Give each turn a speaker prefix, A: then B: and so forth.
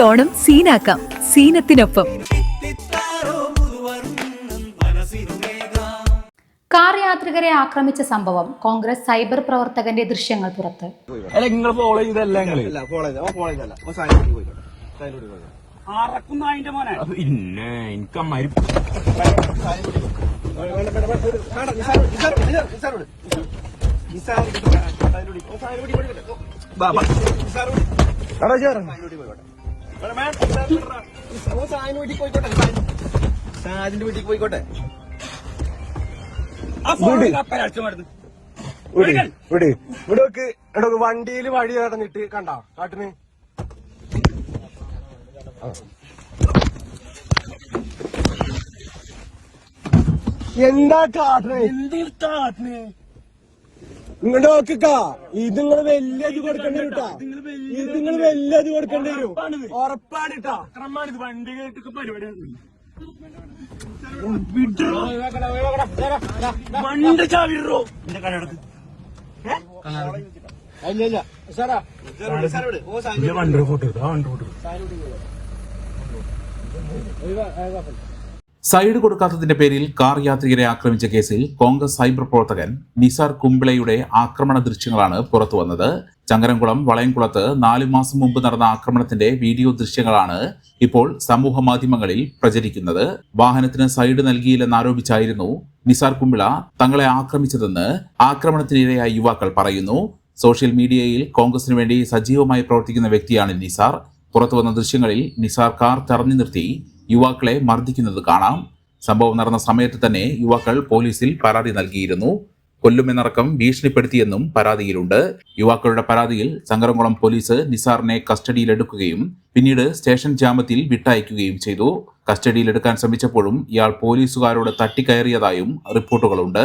A: Onam സീനാക്കാം സീനത്തിനൊപ്പം
B: car യാത്രികരെ ആക്രമിച്ച സംഭവം Congress cyber പ്രവർത്തകന്റെ ദൃശ്യങ്ങൾ പുറത്ത്
C: അല്ല
D: സാധനം പോയിക്കോട്ടെ വീട്ടിൽ പോയിക്കോട്ടെ.
C: ആ ഫോൺ കപ്പലടിച്ചു മരുന്ന്
E: വിട് വിട്. ഇവിടെ നോക്ക് എടോ വണ്ടിയിൽ വഴി നടന്നിട്ട് കണ്ട കാട്ടിന്? എന്താ കാട്ടിന്? ഇങ്ങോട്ട് നോക്കിക്ക. ഇത് നിങ്ങൾ വലിയ ഇത് കൊടുക്കേണ്ടി വരും ട്ടാ. ഇത് നിങ്ങൾ വലിയ ഇത് കൊടുക്കേണ്ടി വരും. ഉറപ്പാണ് ട്ടാ.
C: ഇത് വണ്ടി കേട്ടിട്ട് പരിപാടിയാണ് വണ്ടി ചാവിടോ എന്റെ കടക്ക്
D: ഇല്ല ഇല്ല സാറാ
C: വണ്ടി ഫോട്ടോ ആ വണ്ടി ഫോട്ടോ
F: സൈഡ് കൊടുക്കാത്തതിന്റെ പേരിൽ കാർ യാത്രികരെ ആക്രമിച്ച കേസിൽ കോൺഗ്രസ് സൈബർ പ്രവർത്തകൻ നിസാർ കുംബ്ലയുടെ ആക്രമണ ദൃശ്യങ്ങളാണ് പുറത്തുവന്നത് ചങ്ങരംകുളം വളയംകുളത്ത് നാലു മാസം മുമ്പ് നടന്ന ആക്രമണത്തിന്റെ വീഡിയോ ദൃശ്യങ്ങളാണ് ഇപ്പോൾ സമൂഹ മാധ്യമങ്ങളിൽ പ്രചരിക്കുന്നത്. വാഹനത്തിന് സൈഡ് നൽകിയില്ലെന്നാരോപിച്ചായിരുന്നു നിസാർ കുംബ്ല തങ്ങളെ ആക്രമിച്ചതെന്ന് ആക്രമണത്തിനിരയായ യുവാക്കൾ പറയുന്നു. സോഷ്യൽ മീഡിയയിൽ കോൺഗ്രസിന് വേണ്ടി സജീവമായി പ്രവർത്തിക്കുന്ന വ്യക്തിയാണ് നിസാർ. പുറത്തുവന്ന ദൃശ്യങ്ങളിൽ നിസാർ കാർ തടഞ്ഞു നിർത്തി യുവാക്കളെ മർദ്ദിക്കുന്നത് കാണാം. സംഭവം നടന്ന സമയത്ത് തന്നെ യുവാക്കൾ പോലീസിൽ പരാതി നൽകിയിരുന്നു. കൊല്ലുമെന്നടക്കം ഭീഷണിപ്പെടുത്തിയെന്നും പരാതിയിലുണ്ട്. യുവാക്കളുടെ പരാതിയിൽ ചങ്കരംകുളം പോലീസ് നിസാറിനെ കസ്റ്റഡിയിലെടുക്കുകയും പിന്നീട് സ്റ്റേഷൻ ജാമ്യത്തിൽ വിട്ടയക്കുകയും ചെയ്തു. കസ്റ്റഡിയിലെടുക്കാൻ ശ്രമിച്ചപ്പോഴും ഇയാൾ പോലീസുകാരോട് തട്ടിക്കയറിയതായും റിപ്പോർട്ടുകളുണ്ട്.